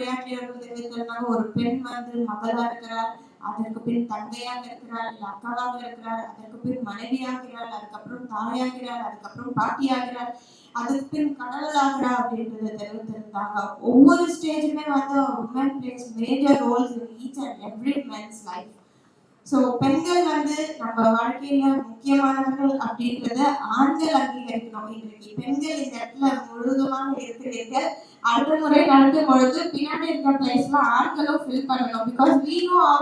உரையாற்றியவர்கள் தெரிவித்திருந்தாங்க ஒரு பெண் வந்து மகளா இருக்கிறார் அதற்கு பின் தங்கையாக இருக்கிறார் இல்ல அக்காவாக இருக்கிறார் அதற்கு பின் மனைவியாகிறார் அதுக்கப்புறம் தாயாகிறார் அதுக்கப்புறம் பாட்டியாகிறார் அதற்கு பின் கடலாகிறார் அப்படின்றத தெரிவித்திருந்தாங்க. ஒவ்வொரு ஸ்டேஜுமே வந்து woman plays major roles in each and every men's life so பெண்கள் வந்து நம்ம வாழ்க்கையில முக்கியமானவர்கள் அப்படின்றத ஆண்கள் அங்கீகரிக்கணும். இன்றைக்கு பெண்கள் இந்த இடத்துல முழுதுமாக இருக்கிறீர்கள். அடுத்த முறை நடக்கும் பொழுது பின்னாடி இருக்கிற பிளேஸ்ல ஆண்களும் ஃபில் பண்ணணும். Because we know how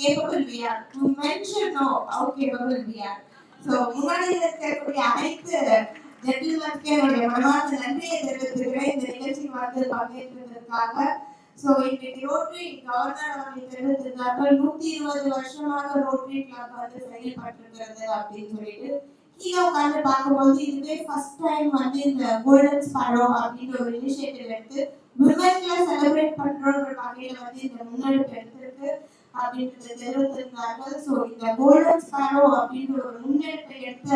capable we are to mention know how capable we are so முன்னாடி இருக்கக்கூடிய அனைத்து ஜென்டில்மேன்ஸ்க்கு என்னுடைய மனமார்ந்த நன்றியை தெரிவித்துக்கிறேன். இந்த நிகழ்ச்சிக்கு வந்து பங்கேற்றதற்காக ஸோ இன்னைக்கு ரோட்டரி கவர்னர் அவர்கள் தெரிவித்திருந்தார்கள். நூத்தி இருபது வருஷமாக ரோட்டரி கிளப் வந்து செயல்பட்டிருக்கிறது அப்படின்னு சொல்லிட்டு. கீழே உட்காந்து பார்க்கும்போது இதுவே ஃபர்ஸ்ட் டைம் வந்து இந்த கோல்டன்ஸ் படம் அப்படின்ற ஒரு இனிஷியேட்டிவ் எடுத்து விமன்ல செலிப்ரேட் பண்றோன்ற வகையில வந்து இந்த முன்னெடுப்பு எடுத்திருக்கு அப்படின்றத தெரிவித்திருந்தார்கள். ஸோ இந்த கோல்டன்ஸ் படம் அப்படின்ற ஒரு முன்னெடுப்பை எடுத்த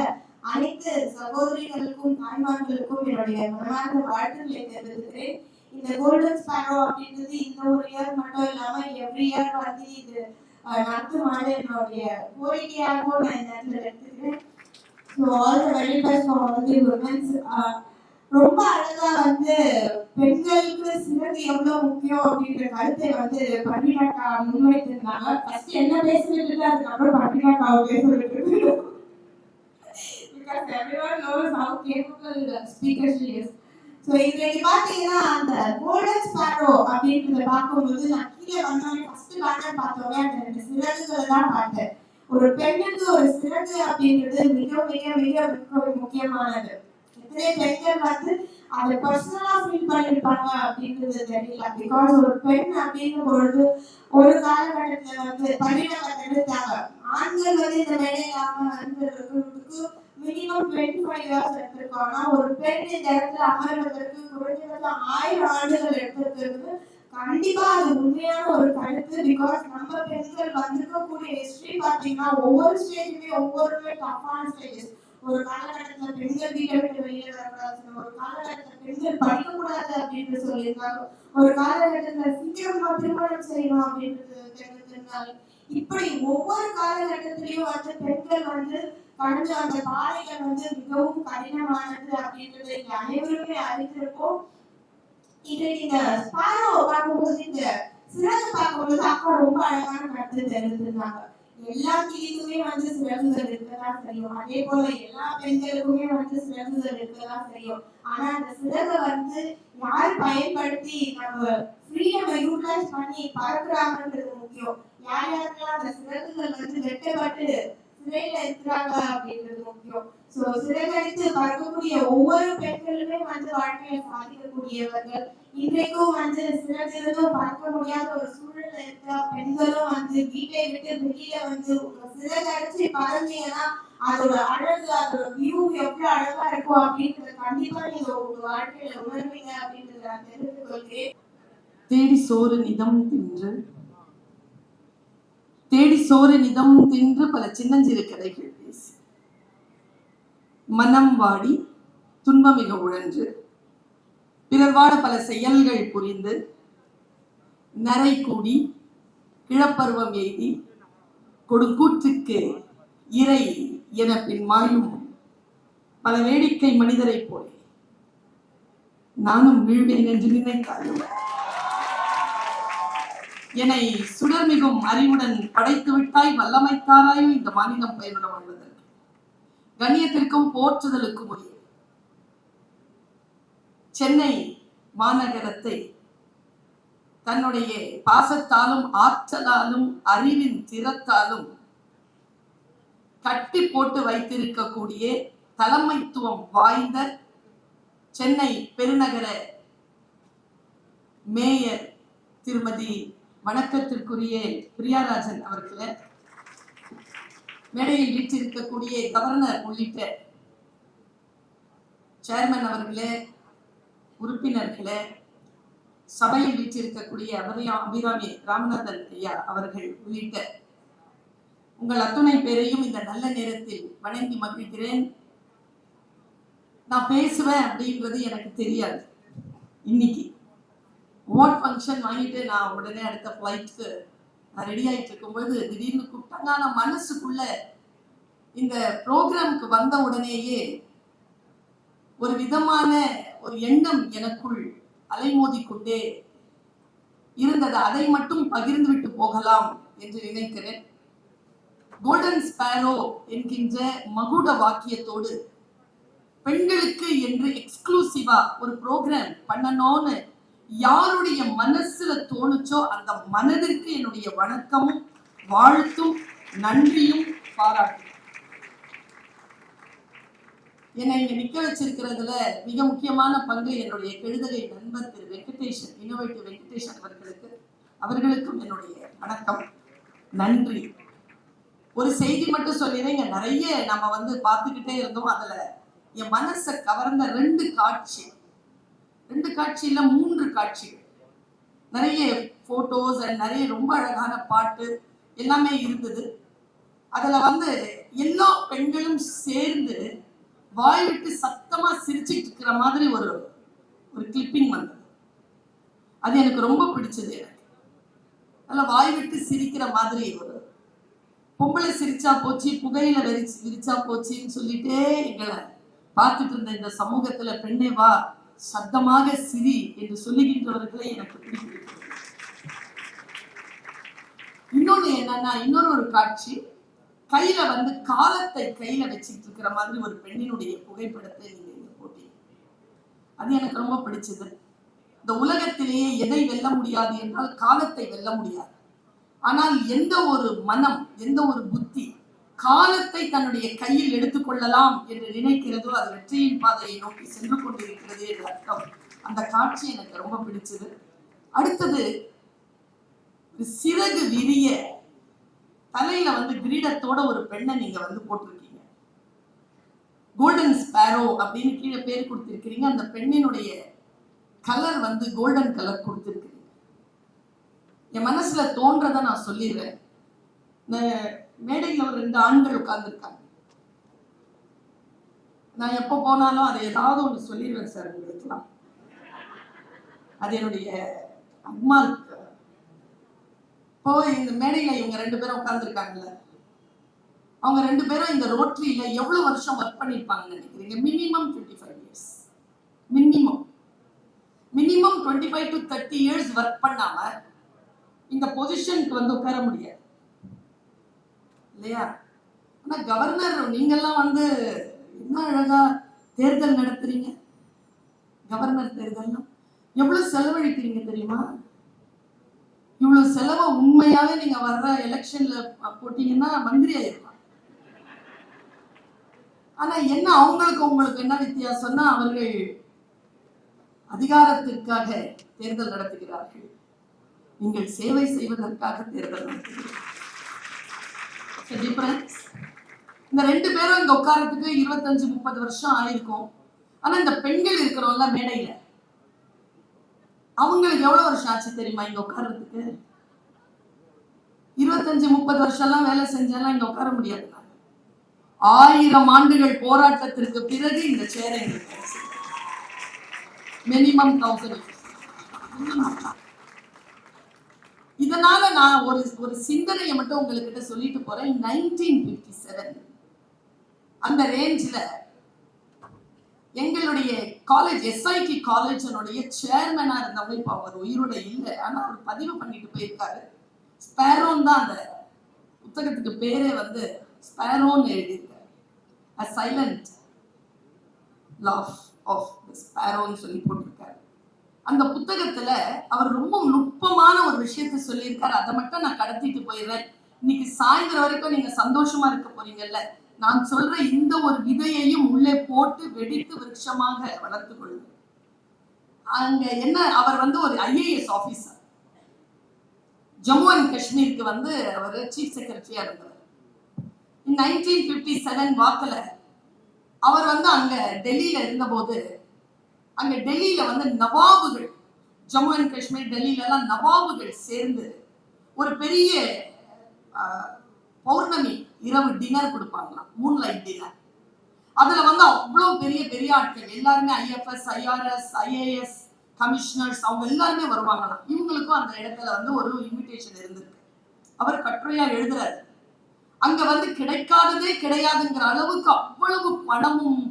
அனைத்து சகோதரிகளுக்கும் தாய்மார்களுக்கும் என்னுடைய மனமார்ந்த வாழ்த்துக்களை தெரிவிக்கிறேன் இந்த கோல்டன் ஸ்பேரோ அப்படின்றது இந்த ஒரு இயர் மட்டும் இல்லாம எவ்ரி இயர் வந்து இது நடத்துமாறு என்னுடைய கோரிக்கையாகவும் நான் இந்த இடத்துல எடுத்துக்கிறேன் ஆல் த வெரி பெஸ்ட் வந்து உமன்ஸ் ரொம்ப அழகா வந்து பெண்களுக்கு சிறகு எவ்வளவு முக்கியம் அப்படின்ற கருத்தை வந்து பன்னிடாக்கா முன்வைத்திருந்தாங்க. ஃபர்ஸ்ட் என்ன பேசிட்டு இருக்கு? அதுக்கப்புறம் பன்னிடாக்காவை பேச விட்டுருக்கு because everyone knows how capable the speaker she so இன்னைக்கு பார்த்தீங்கன்னா அந்த கோல்டன் ஸ்பாரோ அப்படின்றத பார்க்கும்போது நான் கீழே வந்தோடனே ஃபர்ஸ்ட் பேட்டர் பார்த்தோமே அந்த ரெண்டு சிறகுகளை தான் பார்த்தேன். ஒரு பெண்ணுக்கு ஒரு சிறப்பு அப்படின்றது மிக மிக மிக மிக முக்கியமானது. எத்தனை பெண்கள் வந்து அதை பர்சனலா ஃபீல் பண்ணிருப்பாங்க அப்படின்றது தெரியல. பிகாஸ் ஒரு பெண் அப்படிங்கும் பொழுது ஒரு காலகட்டத்துல வந்து பணியாளர் எடுத்தாங்க ஆண்கள் வந்து இந்த வேலையில்லாம வந்து இருக்கிறதுக்கு மினிமம் டுவெண்ட்டி ஃபைவ் இயர்ஸ் எடுத்திருக்கோம் ஆனா ஒரு பெண் இந்த இடத்துல அமர்வதற்கு குறைஞ்சபட்சம் ஆயிரம் ஆண்டுகள் எடுத்திருக்கிறது. கண்டிப்பா அது உண்மையான ஒரு கருத்து பிகாஸ் நம்ம பெண்கள் வந்திருக்கக்கூடிய ஹிஸ்டரி பாத்தீங்கன்னா ஒவ்வொரு ஸ்டேஜுமே ஒவ்வொருமே டஃப்பான ஸ்டேஜஸ் ஒரு காலகட்டத்துல பெண்கள் வீட்டை விட்டு வெளியே வரக்கூடாது ஒரு காலகட்டத்துல பெண்கள் படிக்க கூடாது அப்படின்னு சொல்லியிருந்தாங்க ஒரு காலகட்டத்துல சீக்கிரமா திருமணம் செய்யணும் அப்படின்றது தெரிஞ்சிருந்தாங்க இப்படி ஒவ்வொரு காலகட்டத்திலயும் வந்து பெண்கள் வந்து கடந்த அந்த பாதைகள் வந்து மிகவும் கடினமானது அப்படின்றதை அனைவருமே அறிந்திருக்கோம். இன்றைக்கு இந்த ஸ்பாரோ பார்க்கும்போது இந்த சிறகு பார்க்கும்போது அக்கா ரொம்ப அழகான கருத்து தெரிஞ்சிருந்தாங்க எல்லா கிளிக்குமே வந்து சிறகுகள் இருக்கதான் தெரியும் அதே போல எல்லா பெண்களுக்குமே வந்து சிறகுகள் இருக்கதான் தெரியும் ஆனா அந்த சிறகை வந்து யார் பயன்படுத்தி நம்ம ஃப்ரீடம் யூட்டிலைஸ் பண்ணி பறக்குறாங்கன்றது முக்கியம் யார் யாருக்கெல்லாம் அந்த சிறகுகள் வந்து வெட்டப்பட்டு சிறையில இருக்கிறாங்க அப்படின்றது முக்கியம். சோ சிறகடித்து பறக்கக்கூடிய ஒவ்வொரு பெண்களுமே வந்து வாழ்க்கையில சாதிக்கக்கூடியவர்கள் இன்றைக்கும் வந்து சிறகிருந்தும் பார்க்க முடியாத ஒரு சூழல்ல இருக்க பெண்களும் வந்து வீட்டை விட்டு வெளியில வந்து சிறகடிச்சு பறந்தீங்கன்னா அதோட அழகு அதோட வியூ எவ்வளவு அழகா இருக்கும் அப்படின்றத கண்டிப்பா நீங்க உங்க வாழ்க்கையில உணர்வீங்க அப்படின்றத நான் தெரிந்து கொள்கிறேன். தேடி சோறு நிதம் தின்று தேடி சோறு நிதம் தின்று பல சின்னஞ்சிறு கதைகள் பேசி. மனம் வாடி துன்பமிக உழன்று. பிறர்வாட பல செயல்கள் புரிந்து. நரை கூடி கிழப்பருவம் எய்தி கொடுங்கூற்றுக்கு இறை என பின் மாயும் பல வேடிக்கை மனிதரைப் போலே. நானும் வீழ்வேன் என்று நினைத்தாலும் என்னை சுடர்மிகும் அறிவுடன் படைத்து விட்டாய் வல்லமைத்தாராயோ இந்த மாநிலம் பயனுட வாழ்வதற்கு கண்ணியத்திற்கும் போற்றுதலுக்கும் உரிய. சென்னை மாநகரத்தை தன்னுடைய பாசத்தாலும் ஆற்றலாலும் அறிவின் திறத்தாலும் கட்டி போட்டு வைத்திருக்கக்கூடிய தலைமைத்துவம் வாய்ந்த சென்னை பெருநகர மேயர் திருமதி வணக்கத்திற்குரிய பிரியாராஜன் அவர்களை மேடையில் வீற்றிருக்கக்கூடிய கவர்னர் உள்ளிட்ட சேர்மன் அவர்களே உறுப்பினர்களே சபையில் வீற்றிருக்கக்கூடிய அபிரா அபிராமி ராமநாதன் ஐயா அவர்கள் உள்ளிட்ட உங்கள் அத்துணை பேரையும் இந்த நல்ல நேரத்தில் வணங்கி மகிழ்கிறேன். நான் பேசுவேன் அப்படின்றது எனக்கு தெரியாது இன்னைக்கு. அவார்ட் ஃபங்க்ஷன் வாங்கிட்டு நான் உடனே அடுத்த ஃப்ளைட்டுக்கு நான் ரெடி ஆகிட்டு இருக்கும்போது திடீர்னு கூப்பிட்டாங்க ஆனா மனசுக்குள்ள இந்த ப்ரோக்ராம்க்கு வந்த உடனேயே ஒரு விதமான ஒரு எண்ணம் எனக்குள் அலைமோதி கொண்டே இருந்தது. அதை மட்டும் பகிர்ந்து விட்டு போகலாம் என்று நினைக்கிறேன். கோல்டன் ஸ்பேரோ என்கின்ற மகுட வாக்கியத்தோடு பெண்களுக்கு என்று எக்ஸ்க்ளூசிவா ஒரு ப்ரோக்ராம் பண்ணணும்னு யாருடைய மனசுல தோணுச்சோ அந்த மனதிற்கு என்னுடைய வணக்கமும் வாழ்த்தும் நன்றியும் பாராட்டும் என்னை இங்க நிக்க வச்சிருக்கிறதுல மிக முக்கியமான பங்கு என்னுடைய கெழுதகை நண்பர் திரு வெங்கடேஷன் இன்னோவேட்டிவ் வெங்கடேஷன் அவர்களுக்கு. அவர்களுக்கும் என்னுடைய வணக்கம் நன்றி. ஒரு செய்தி மட்டும் சொல்லிடுறேன். இங்க நிறைய நம்ம வந்து பார்த்துக்கிட்டே இருந்தோம். அதுல என் மனசை கவர்ந்த ரெண்டு காட்சி. ரெண்டு காட்சி மூன்று காட்சிகள். நிறைய ஃபோட்டோஸ் அண்ட் நிறைய ரொம்ப அழகான பாட்டு எல்லாமே இருந்தது. அதில் வந்து எல்லா பெண்களும் சேர்ந்து வாய் விட்டு சத்தமாக சிரிச்சிட்டு இருக்கிற மாதிரி ஒரு ஒரு கிளிப்பிங் வந்தது. அது எனக்கு ரொம்ப பிடிச்சது எனக்கு. நல்ல வாய் விட்டு சிரிக்கிற மாதிரி ஒரு பொம்பளை சிரிச்சா போச்சு புகையில வெறிச்சு விரிச்சா போச்சுன்னு சொல்லிட்டே எங்களை பார்த்துட்டு இருந்த இந்த சமூகத்தில் பெண்ணே வா சத்தமாக சிரி என்று சொல்லுகின்றவர்களை எனக்கு பிடிக்கிறது இன்னொன்னு என்னன்னா இன்னொரு ஒரு காட்சி. கையில வந்து காலத்தை கையில வச்சுட்டு இருக்கிற மாதிரி ஒரு பெண்ணினுடைய புகைப்படத்தை நீங்க இங்க போட்டீங்க. அது எனக்கு ரொம்ப பிடிச்சது. இந்த உலகத்திலேயே எதை வெல்ல முடியாது என்றால் காலத்தை வெல்ல முடியாது. ஆனால் எந்த ஒரு மனம் எந்த ஒரு புத்தி காலத்தை தன்னுடைய கையில் எடுத்துக்கொள்ளலாம் என்று நினைக்கிறதோ அது வெற்றியின் பாதையை நோக்கி சென்று கொண்டிருக்கிறது என்று அர்த்தம். அந்த காட்சி எனக்கு ரொம்ப பிடிச்சது. அடுத்தது சிறகு விரிய தலையில வந்து கிரீடத்தோட ஒரு பெண்ணை நீங்க வந்து போட்டிருக்கீங்க. கோல்டன் ஸ்பேரோ அப்படின்னு கீழே பேர் கொடுத்திருக்கிறீங்க. அந்த பெண்ணினுடைய கலர் வந்து கோல்டன் கலர் கொடுத்திருக்கிறீங்க. என் மனசுல தோன்றதை நான் சொல்லிடுறேன். மேடையில் ஒரு ரெண்டு ஆண்கள் உட்கார்ந்துருக்காங்க. நான் எப்போ போனாலும் அதை ஏதாவது ஒன்று சொல்லிடுவேன் சார் உங்களுக்குலாம் அது என்னுடைய அம்மா இப்போ இந்த மேடையில் இவங்க ரெண்டு பேரும் உட்கார்ந்துருக்காங்கல்ல. அவங்க ரெண்டு பேரும் இந்த ரோட்டரியில எவ்வளவு வருஷம் ஒர்க் பண்ணியிருப்பாங்கன்னு நினைக்கிறீங்க? Minimum twenty five years minimum minimum twenty five to thirty years work பண்ணாம இந்த பொசிஷனுக்கு வந்து உட்கார முடியாது. இல்லையா? ஆனா கவர்னர் நீங்கள்லாம் வந்து என்ன அழகா தேர்தல் நடத்துறீங்க? கவர்னர் தேர்தல்லாம் எவ்வளவு செலவழிக்கிறீங்க தெரியுமா? இவ்வளவு செலவை உண்மையாவே நீங்க வர்ற எலெக்ஷனில் போட்டீங்கன்னா மந்திரி ஆயிடலாம் ஆனா என்ன அவங்களுக்கு உங்களுக்கு என்ன வித்தியாசம்னா அவர்கள் அதிகாரத்திற்காக தேர்தல் நடத்துகிறார்கள். நீங்கள் சேவை செய்வதற்காக தேர்தல் நடத்துகிறீர்கள். It's இந்த ரெண்டு பேரும் இங்க உட்காரத்துக்கு இருபத்தஞ்சு முப்பது வருஷம் ஆயிருக்கும். ஆனா இந்த பெண்கள் இருக்கிறோம்ல மேடையில அவங்களுக்கு எவ்வளவு வருஷம் ஆச்சு தெரியுமா இங்க உட்கார்றதுக்கு? இருபத்தஞ்சு முப்பது வருஷம் எல்லாம் வேலை செஞ்சாலாம் இங்க உட்கார முடியாது. ஆயிரம் ஆண்டுகள் போராட்டத்திற்கு பிறகு இந்த சேரை எங்களுக்கு மினிமம் தௌசண்ட் இதனால நான் ஒரு ஒரு சிந்தனையை மட்டும் உங்ககிட்ட சொல்லிட்டு போறேன். நைன்டீன் பிப்டி செவன் அந்த ரேஞ்சில் எங்களுடைய காலேஜ் எஸ்ஐடி காலேஜனுடைய சேர்மனா இருந்தவங்க இப்போ அவர் உயிரோட இல்லை. ஆனால் அவர் பதிவு பண்ணிட்டு போயிருக்காரு. ஸ்பேரோன் தான் அந்த புத்தகத்துக்கு பேரே வந்து ஸ்பேரோன்னு எழுதியிருக்காரு. அ சைலண்ட் லவ் ஆஃப் ஸ்பேரோன்னு சொல்லி போட்டிருக்காரு. அந்த புத்தகத்துல அவர் ரொம்ப நுட்பமான ஒரு விஷயத்த சொல்லியிருக்காரு. அதை மட்டும் நான் கடத்திட்டு போயிடுறேன். இன்னைக்கு சாயந்தரம் வரைக்கும் நீங்க சந்தோஷமா இருக்க போறீங்கல்ல? நான் சொல்ற இந்த ஒரு விதையையும் உள்ளே போட்டு வெடித்து விருட்சமாக வளர்த்து கொள்ளுங்க. அங்க என்ன அவர் வந்து ஒரு ஐஏஎஸ் ஆபீசர் ஜம்மு அண்ட் காஷ்மீருக்கு வந்து அவர் சீஃப் செக்ரட்டரியா இருந்தவர். நைன்டீன் பிப்டி செவன் வாக்குல அவர் வந்து அங்க டெல்லியில இருந்தபோது அங்க டெல்லியில வந்து நவாபுகள் ஜம்மு அண்ட் காஷ்மீர் டெல்லியில எல்லாம் நவாபுகள் சேர்ந்து ஒரு பெரிய பௌர்ணமி இரவு டின்னர் கொடுப்பாங்களாம் மூன் லைட் டின்னர் அதுல வந்து அவ்வளவு பெரிய பெரிய ஆட்கள். எல்லாருமே ஐஎஃப்எஸ் ஐஆர்எஸ் ஐஏஎஸ் கமிஷனர்ஸ் அவங்க எல்லாருமே வருவாங்களாம். இவங்களுக்கும் அந்த இடத்துல வந்து ஒரு இன்விடேஷன் இருந்திருக்கு. அவர் கட்டுரையா எழுதுறாரு. அங்க வந்து கிடைக்காததே கிடையாதுங்கிற அளவுக்கு அவ்வளவு பணமும்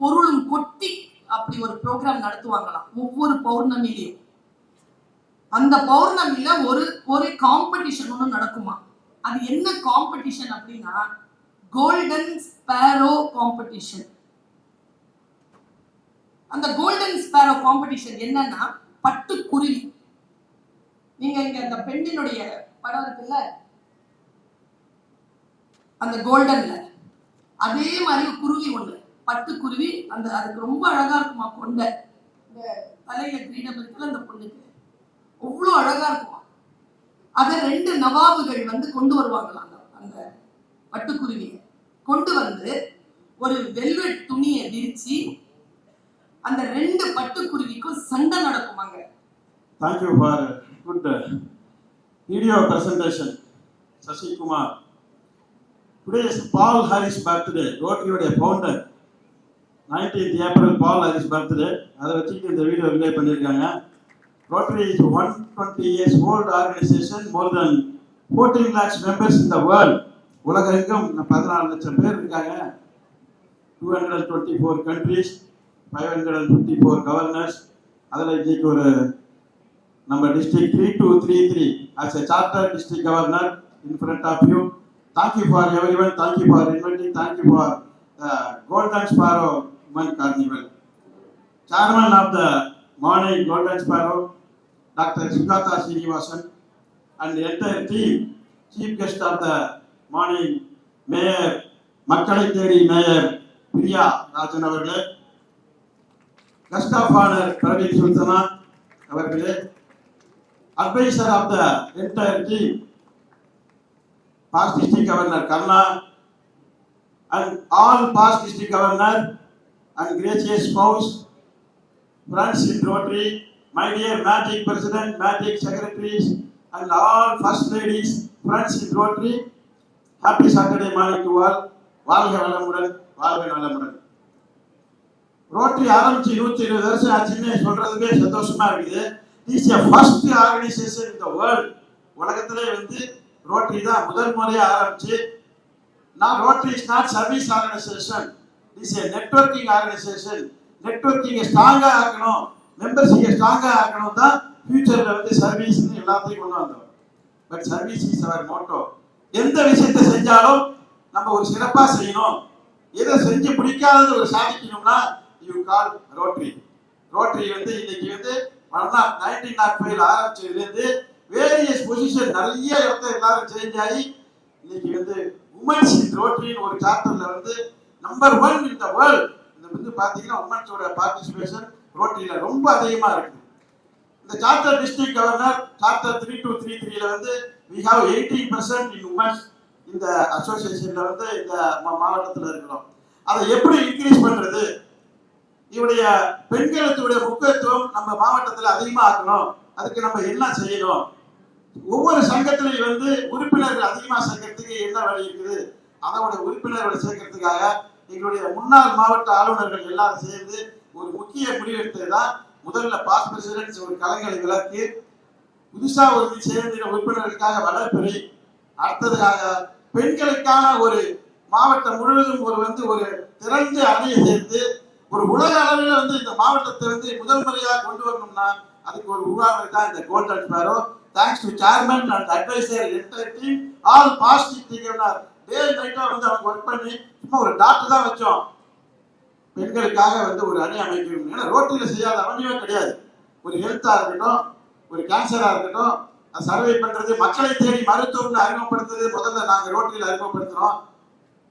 பொருளும் கொட்டி அப்படி ஒரு ப்ரோக்ராம் நடத்துவாங்களாம். ஒவ்வொரு பௌர்ணமிலையும் அந்த பௌர்ணமியில ஒரு ஒரு காம்படிஷன் ஒன்று நடக்குமா அது என்ன காம்படிஷன் அப்படின்னா கோல்டன் ஸ்பேரோ காம்படிஷன் அந்த கோல்டன் ஸ்பேரோ காம்படிஷன் என்னன்னா பட்டுக்குருவி. நீங்க இங்க அந்த பெண்ணினுடைய படம் இருக்குல்ல? அந்த கோல்டன்ல அதே மாதிரி குருவி ஒண்ணு. பட்டுக்குருவி அந்த அதுக்கு ரொம்ப அழகா இருக்குமா கொண்ட? இந்த தலையில கிரீடம் இருக்குல்ல அந்த பொண்ணுக்கு. அவ்வளோ அழகா இருக்குமா? அதை ரெண்டு நவாபுகள் வந்து கொண்டு வருவாங்களாம் அந்த அந்த பட்டுக்குருவியை. கொண்டு வந்து ஒரு வெல்வெட் துணியை விரிச்சு அந்த ரெண்டு பட்டுக்குருவிக்கும் சண்டை நடக்குமாங்க. Thank you for good video presentation Sasikumar. Today is Paul Harris birthday ரோட்டரியுடைய Harris nineteenth April Paul Harris birthday அதை வச்சுக்கிட்டு இந்த வீடியோ ரிலே பண்ணியிருக்காங்க. Rotary is one twenty years old organisation more than fourteen lakhs members the world உலகெங்கும் பதினாலு லட்சம் பேர் இருக்காங்க. Two hundred and twenty four countries five hundred and fifty four governors அதில் இன்றைக்கு ஒரு நம்ம district three two three three as a charter district governor in front of you thank you for everyone thank you for inventing thank you for golden sparrow Women Carnival. Chairman of the morning Golden Sparrow, Dr. Sugata Srinivasan and the entire team, chief guest of the morning, Mayor, மக்களை தேடி mayor Priya Rajan அவர்களே guest of honour Praveen Sultana அவர்களே advisor of the entire team, past district governor Karna, and all past district governor and gracious spouse, friends in Rotary, my dear magic president, magic secretaries, and all first ladies, friends in Rotary, happy Saturday morning to all. வாழ்க வளமுடன் வாழ்க நலமுடன் rotary ஆரம்பிச்சு நூத்தி இருபது வருஷம் ஆச்சுன்னு சொல்றதுக்கே சந்தோஷமா இருக்குது. Is a first organisation in the world உலகத்திலே வந்து ரோட்டரி தான் முதல் முறையாக ஆரம்பிச்சு. நான் Rotary is not service organisation is a networking organisation நெட்வொர்க்கிங்கை ஸ்ட்ராங்காக ஆக்கணும் மெம்பர்ஷிப்பை ஸ்ட்ராங்காக ஆக்கணும் தான் ஃபியூச்சரில் வந்து சர்வீஸ்னு எல்லாத்தையும் கொண்டு வந்தோம். But service is our motto எந்த விஷயத்தை செஞ்சாலும் நம்ம ஒரு சிறப்பாக செய்யணும். எதை செஞ்சு பிடிக்காதது ஒரு சாதிக்கணும்னா யூ கால் ரோட்டரி ரோட்டரி வந்து இன்னைக்கு வந்து நைன்டீன் நாட் ஃபைவ்ல ஆரம்பிச்சதுலேருந்து வேரியஸ் பொசிஷன் நிறைய இடத்த எல்லாரும் சேஞ்ச் ஆகி இன்னைக்கு வந்து உமன்ஸ் இன் ரோட்டரின்னு ஒரு சாப்டர்ல வந்து number one in the world இந்த வந்து பார்த்தீங்கன்னா உமன்ஸோட பார்ட்டிசிபேஷன் ரோட்டரியில ரொம்ப அதிகமாக இருக்குது இந்த charter district governor charter three two three த்ரீல வந்து we have eighty percent in women's இந்த அசோசியேஷன்ல வந்து இந்த மா- இருக்கிறோம். அதை எப்படி இன்க்ரீஸ் பண்றது? இவருடைய பெண்களுடைய முக்கியத்துவம் நம்ம மாவட்டத்தில் அதிகமாக ஆக்கணும். அதுக்கு நம்ம என்ன செய்யணும்? ஒவ்வொரு சங்கத்திலையும் வந்து உறுப்பினர்கள் அதிகமாக சேர்க்கறதுக்கு என்ன வழி இருக்குது? அதோட உறுப்பினர்களை சேர்க்கறதுக்காக எங்களுடைய முன்னாள் மாவட்ட ஆளுநர்கள் எல்லாரும் சேர்ந்து ஒரு முக்கிய முடிவெடுத்தது தான் முதல்ல பாஸ் பிரசிடென்ட் ஒரு கலைஞரை விளக்கி புதுசாக ஒரு சேர்ந்த உறுப்பினர்களுக்காக வளர்ப்பெறி அடுத்ததுக்காக பெண்களுக்கான ஒரு மாவட்டம் முழுவதும் ஒரு வந்து ஒரு திறந்த அணியை சேர்ந்து ஒரு உலக அளவில் வந்து இந்த மாவட்டத்தை வந்து முதல் முறையாக கொண்டு வரணும்னா அதுக்கு ஒரு உருவாக்கம் தான் இந்த golden sparrow thanks to chairman and advisor entire team all positive திங்கர்னார் day நைட்டா வந்து அவங்க ஒர்க் பண்ணி. சும்மா ஒரு டாக்டர் தான் வச்சோம். பெண்களுக்காக வந்து ஒரு அணி அமைக்கணும். ஏன்னா ரோட்டில் செய்யாத அவனியமே கிடையாது. ஒரு ஹெல்த்தாக இருக்கட்டும் ஒரு கேன்சராக இருக்கட்டும் சர்வே பண்ணுறது மக்களை தேடி மருத்துவம்னு அறிமுகப்படுத்துறது முதல்ல நாங்கள் ரோட்டில் அறிமுகப்படுத்துகிறோம்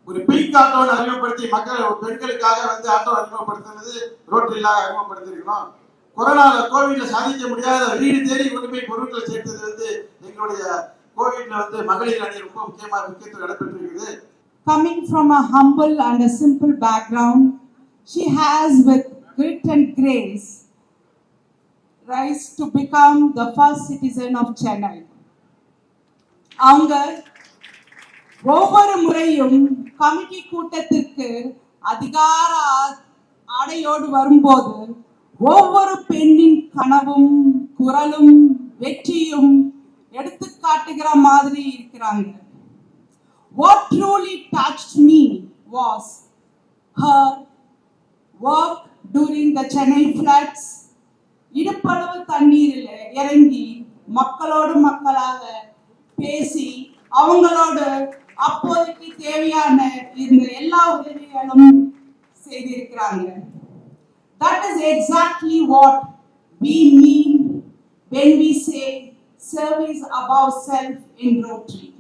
ஒரு பிங்க் ஆட்டோன்னு அறிமுகப்படுத்தி மக்கள் பெண்களுக்காக வந்து ஆட்டோ அறிமுகப்படுத்துறது ரோட்டிலாக அறிமுகப்படுத்திருக்கணும் கொரோனாவில் கோவிட்ல சாதிக்க முடியாத வீடு தேடி கொண்டு போய் பொருட்களை சேர்த்தது வந்து எங்களுடைய கோவிட்ல வந்து மகளிர் அணி ரொம்ப முக்கியமா முக்கியத்துவம் இடம்பெற்றிருக்குது Coming from a humble and a simple background, she has, with grit and grace, rise to become the first citizen of Chennai. அவங்க ஒவ்வொரு முறையும் கமிட்டி கூட்டத்திற்கு அதிகார ஆடையோடு வரும்போது ஒவ்வொரு பெண்ணின் கனவும் குரலும் வெற்றியும் எடுத்து காட்டுகிற மாதிரி இருக்கிறாங்க what truly touched me was her work during the Chennai floods இடுப்பளவு தண்ணீரில் இறங்கி மக்களோடு மக்களாக பேசி அவங்களோடு அப்போதைக்கு தேவையான இருந்த எல்லா உதவிகளும் செய்திருக்கிறாங்க that is exactly what we mean when we say service above self in Rotary.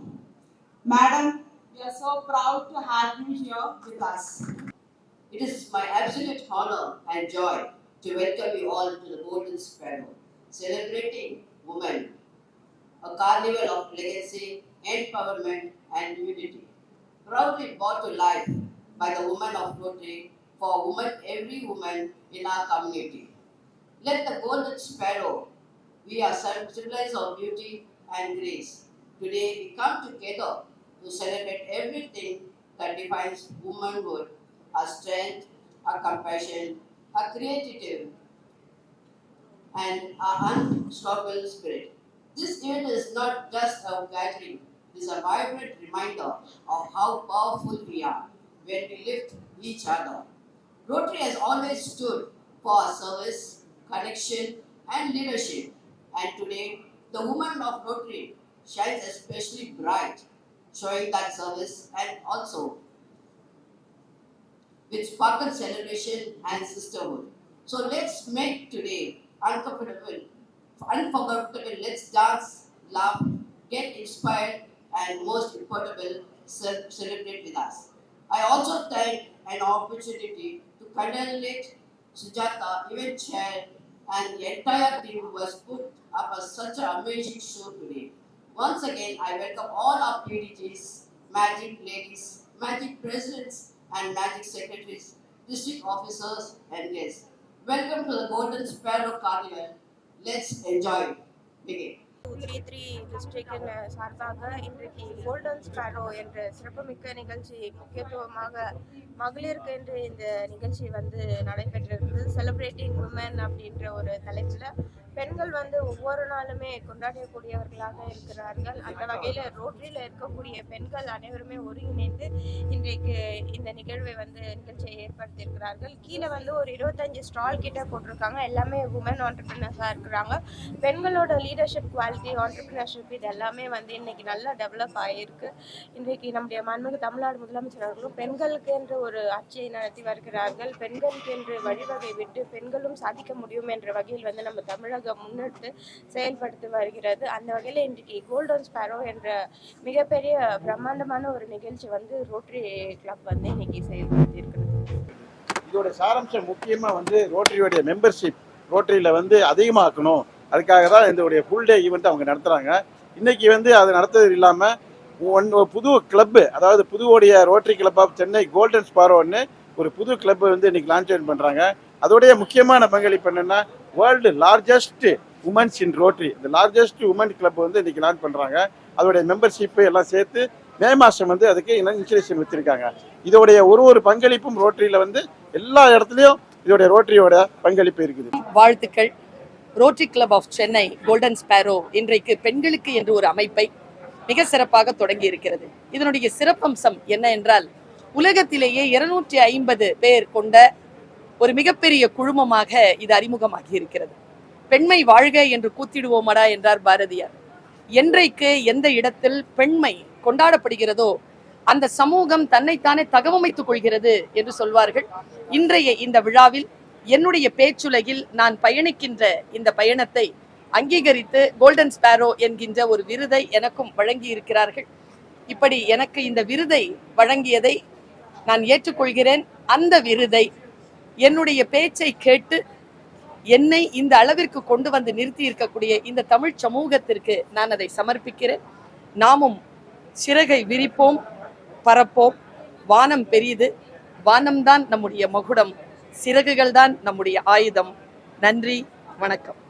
Madam, we are so proud to have you here with us. It is my absolute honor and joy to welcome you all to the Golden Sparrow, celebrating women, a carnival of legacy, empowerment, and unity. Proudly brought to life by the women of Rotary for women, every woman in our community. Let the Golden Sparrow be are symbolize of beauty and grace. Today we come together to celebrate everything that defines womanhood our strength, our compassion, our creativity, and our unstoppable spirit. This event is not just a gathering, it is a vibrant reminder of how powerful we are when we lift each other. Rotary has always stood for service, connection, and leadership, and today the woman of Rotary shines especially bright, showing that service and also with sparkle celebration and sisterhood. So let's make today uncomfortable, unforgettable. Let's dance, laugh, get inspired, and most importantly, celebrate with us. I also thank an opportunity to congratulate Sujata, event chair, and the entire team was put up a, such an amazing show today. Once again, I welcome all our PDGs, magic ladies, magic presidents, and magic secretaries, district officers, and guests. Welcome to the Golden Sparrow Carnival. Let's enjoy. Begin. Three டிஸ்ட்ரிக்டின் சார்பாக இன்றைக்கு golden Sparrow என்ற சிறப்புமிக்க நிகழ்ச்சி முக்கியத்துவமாக மகளிருக்கு என்று இந்த நிகழ்ச்சி வந்து நடைபெற்றிருக்கு செலிப்ரேட்டிங் உமன் அப்படின்ற ஒரு தலைப்பில் பெண்கள் வந்து ஒவ்வொரு நாளுமே கொண்டாடக்கூடியவர்களாக இருக்கிறார்கள். அந்த வகையில் ரோட்டரியில் இருக்கக்கூடிய பெண்கள் அனைவருமே ஒருங்கிணைந்து இன்றைக்கு இந்த நிகழ்வை வந்து நிகழ்ச்சியை ஏற்படுத்தியிருக்கிறார்கள். கீழே வந்து ஒரு இருபத்தஞ்சு ஸ்டால் கிட்ட போட்டிருக்காங்க. எல்லாமே உமன் ஆண்டர்பிரினர்ஸாக இருக்கிறாங்க. பெண்களோட லீடர்ஷிப் குவாலிட்டி ஆண்டர்பிரினர்ஷிப் இது எல்லாமே வந்து இன்னைக்கு நல்லா டெவலப் ஆகியிருக்கு இன்றைக்கு நம்முடைய மண்மிகு தமிழ்நாடு முதலமைச்சர் அவர்களும் பெண்களுக்கு என்று ஒரு ஆட்சியை நடத்தி வருகிறார்கள். பெண்களுக்கு என்று வழிவகை விட்டு பெண்களும் சாதிக்க முடியும் என்ற வகையில் வந்து நம்ம முன்னிட்டு செயல்படுத்தி வருகிறது. அந்த வகையில் இன்றைக்கு கோல்டன் ஸ்பேரோ என்ற மிகப்பெரிய பிரம்மாண்டமான ஒரு நிகழ்ச்சி வந்து ரோட்டரி கிளப் வந்து இன்னைக்கு செயல்படுத்தி இருக்கிறது. இதோட சாராம்சம் முக்கியமாக வந்து ரோட்டரியோடைய மெம்பர்ஷிப் ரோட்டரியில் வந்து அதிகமாக்கணும். அதுக்காக தான் இதோடைய ஃபுல் டே ஈவெண்ட் அவங்க நடத்துகிறாங்க இன்னைக்கு வந்து அது நடத்துறது இல்லாமல் ஒன் புது கிளப்பு அதாவது புதுவோடைய Rotary club of Chennai golden ஸ்பாரோன்னு ஒரு புது கிளப்பு வந்து இன்னைக்கு லான்ச் பண்ணுறாங்க அதோடைய முக்கியமான பங்களிப்பு என்னென்னா world largest women's in Rotary இந்த லார்ஜஸ்ட் உமன் கிளப் வந்து இன்னைக்கு லான்ச் பண்ணுறாங்க அதோடைய மெம்பர்ஷிப்பு எல்லாம் சேர்த்து மே மாதம் வந்து அதுக்கு இன்சூரேஷன் வச்சுருக்காங்க. இதோடைய ஒரு ஒரு பங்களிப்பும் ரோட்டரியில் வந்து எல்லா இடத்துலையும் இதோடைய ரோட்டரியோட பங்களிப்பு இருக்குது. வாழ்த்துக்கள். Rotary club of Chennai golden sparrow இன்றைக்கு பெண்களுக்கு என்று ஒரு அமைப்பை மிக சிறப்பாக தொடங்கி இருக்கிறது. இதனுடைய சிறப்பம்சம் என்ன என்றால் உலகத்திலேயே இருநூற்றி ஐம்பது பேர் கொண்ட ஒரு மிகப்பெரிய குழுமமாக இது அறிமுகமாகி இருக்கிறது. பெண்மை வாழ்க என்று கூத்திடுவோமடா என்றார் பாரதியார். என்றைக்கு எந்த இடத்தில் பெண்மை கொண்டாடப்படுகிறதோ அந்த சமூகம் தன்னைத்தானே தகவமைத்துக் கொள்கிறது என்று சொல்வார்கள். இன்றைய இந்த விழாவில் என்னுடைய பேச்சுலகில் நான் பயணிக்கின்ற இந்த பயணத்தை அங்கீகரித்து கோல்டன் ஸ்பேரோ என்கின்ற ஒரு விருதை எனக்கும் வழங்கி இருக்கிறார்கள் இப்படி எனக்கு இந்த விருதை வழங்கியதை நான் ஏற்றுக்கொள்கிறேன். அந்த விருதை என்னுடைய பேச்சை கேட்டு என்னை இந்த அளவிற்கு கொண்டு வந்து நிறுத்தி இருக்கக்கூடிய இந்த தமிழ் சமூகத்திற்கு நான் அதை சமர்ப்பிக்கிறேன். நாமும் சிறகை விரிப்போம் பறப்போம் வானம் பெரியது. வானம்தான் நம்முடைய மகுடம். சிறகுகள் தான் நம்முடைய ஆயுதம். நன்றி. வணக்கம்.